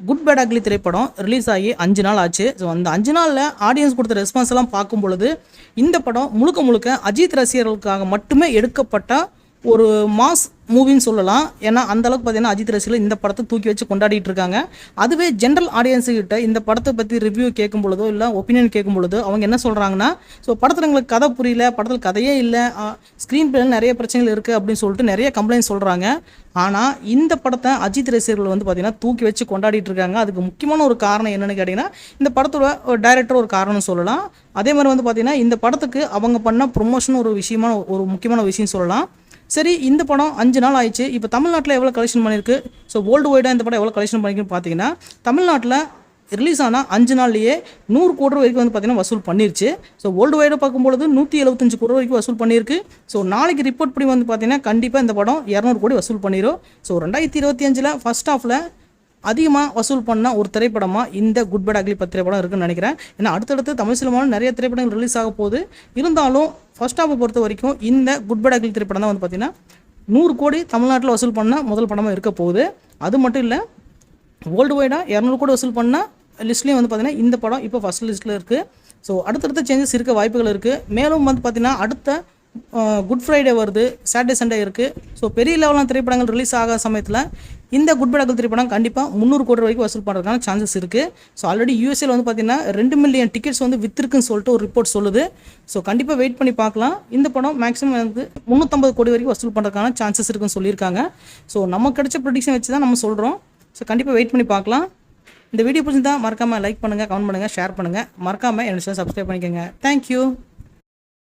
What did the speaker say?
Good bad ugly திரைப்படம் release ஆகி அஞ்சு நாள் ஆச்சு. ஸோ அந்த அஞ்சு நாளில் ஆடியன்ஸ் கொடுத்த ரெஸ்பான்ஸ் எல்லாம் பார்க்கும் பொழுது இந்த படம் முழுக்க முழுக்க அஜித் ரசிகர்களுக்காக மட்டுமே எடுக்கப்பட்ட ஒரு மாஸ் மூவின்னு சொல்லலாம். ஏன்னா அந்த அளவுக்கு பார்த்தீங்கன்னா அஜித் ரசிகர்கள் இந்த படத்தை தூக்கி வச்சு கொண்டாடிட்டு இருக்காங்க. அதுவே ஜென்ரல் ஆடியன்ஸுக்கிட்ட இந்த படத்தை பற்றி ரிவ்யூ கேட்கும் பொழுதோ இல்லை ஒப்பீனியன் கேட்கும் பொழுதோ அவங்க என்ன சொல்கிறாங்கன்னா ஸோ படத்தில் எங்களுக்கு கதை புரியல படத்தில் கதையே இல்லை ஸ்க்ரீன் பிளே நிறைய பிரச்சனைகள் இருக்குது அப்படின்னு சொல்லிட்டு நிறைய கம்ப்ளைண்ட் சொல்கிறாங்க ஆனால் இந்த படத்தை அஜித் ரசிகர்கள் வந்து பார்த்திங்கன்னா தூக்கி வச்சு கொண்டாடிட்டு இருக்காங்க. அதுக்கு முக்கியமான ஒரு காரணம் என்னென்னு கேட்டிங்கன்னா இந்த படத்தோட டைரக்டர் ஒரு காரணம் சொல்லலாம். அதே மாதிரி வந்து பார்த்திங்கன்னா இந்த படத்துக்கு அவங்க பண்ண ப்ரொமோஷன் ஒரு விஷயமான ஒரு முக்கியமான விஷயம் சொல்லலாம். சரி இந்த படம் அஞ்சு நாள் ஆயிடுச்சு. இப்போ தமிழ்நாட்டில் எவ்வளோ கலெக்ஷன் பண்ணியிருக்கு ஸோ வேர்ல்டு வைடாக இந்த படம் எவ்வளோ கலெக்ஷன் பண்ணியிருக்குன்னு பார்த்தீங்கன்னா தமிழ்நாட்டில் ரிலீஸ் ஆனால் அஞ்சு நாள்லேயே நூறு கோடி ரூபா வரைக்கும் வந்து பார்த்தீங்கன்னா வசூல் பண்ணிருச்சு. ஸோ வேர்ல்டு வைடாக பார்க்கும்பொழுது நூற்றி எழுபத்தஞ்சு கோடி வரைக்கும் வசூல் பண்ணியிருக்கு ஸோ நாளைக்கு ரிப்போர்ட் படி வந்து பார்த்தீங்கன்னா கண்டிப்பாக இந்த படம் இரநூறு கோடி வசூல் பண்ணிடும் ஸோ ரெண்டாயிரத்தி இருபத்தி அஞ்சில் ஃபஸ்ட் ஹாஃபில் அதிகமாக வசூல் பண்ண ஒரு திரைப்படமாக இந்த குட் பேட் அக்லி பத்திரைப்படம் இருக்குன்னு நினைக்கிறேன். ஏன்னா அடுத்தடுத்து தமிழ் சினிமாவில் நிறைய திரைப்படங்கள் ரிலீஸ் ஆக போகுது. இருந்தாலும் ஃபர்ஸ்ட் ஹாஃபை பொறுத்த வரைக்கும் இந்த குட் பட் அகில் திரைப்படம் தான் வந்து பார்த்தீங்கன்னா நூறு கோடி தமிழ்நாட்டில் வசூல் பண்ண முதல் படமாக இருக்க போகுது. அது மட்டும் இல்லை வேர்ல்டு வைடாக இரநூறு கோடி வசூல் பண்ண லிஸ்ட்லேயும் வந்து பார்த்தீங்கன்னா இந்த படம் இப்போ ஃபஸ்ட் லிஸ்ட்டில் இருக்குது ஸோ அடுத்தடுத்த சேஞ்சஸ் இருக்க வாய்ப்புகள் இருக்குது மேலும் வந்து பார்த்தீங்கன்னா அடுத்த குட் ஃப்ரைடே வருது சாட்டர்டே சண்டே இருக்குது ஸோ பெரிய லெவலான திரைப்படங்கள் ரிலீஸ் ஆகாத சமயத்தில் இந்த குட் படங்கள் திரைப்படம் கண்டிப்பாக முந்நூறு கோடி வரைக்கும் வசூல் பண்ணுறதுக்கான சான்சஸ் இருக்குது ஸோ ஆல்ரெடி யூஎஸ்ஏல வந்து பார்த்தீங்கன்னா ரெண்டு மில்லியன் டிக்கெட்ஸ் வந்து விற்றுருக்குன்னு சொல்லிட்டு ஒரு ரிப்போர்ட் சொல்லுது. ஸோ கண்டிப்பாக வெயிட் பண்ணி பார்க்கலாம். இந்த படம் மேக்ஸிமம் வந்து முந்நூற்றம்பது கோடி வரைக்கும் வசூல் பண்ணுறதுக்கான சான்சஸ் இருக்குன்னு சொல்லியிருக்காங்க. ஸோ நமக்கு கிடைச்ச ப்ரொடிக்ஷன் வச்சு தான் நம்ம சொல்கிறோம் ஸோ கண்டிப்பாக வெயிட் பண்ணி பார்க்கலாம். இந்த வீடியோ பிடிச்சிருந்தா மறக்காமல் லைக் பண்ணுங்கள் கமெண்ட் பண்ணுங்கள் ஷேர் பண்ணுங்கள் மறக்காமல் என்னோட சப்ஸ்கிரைப் பண்ணிக்கோங்க. தேங்க்யூ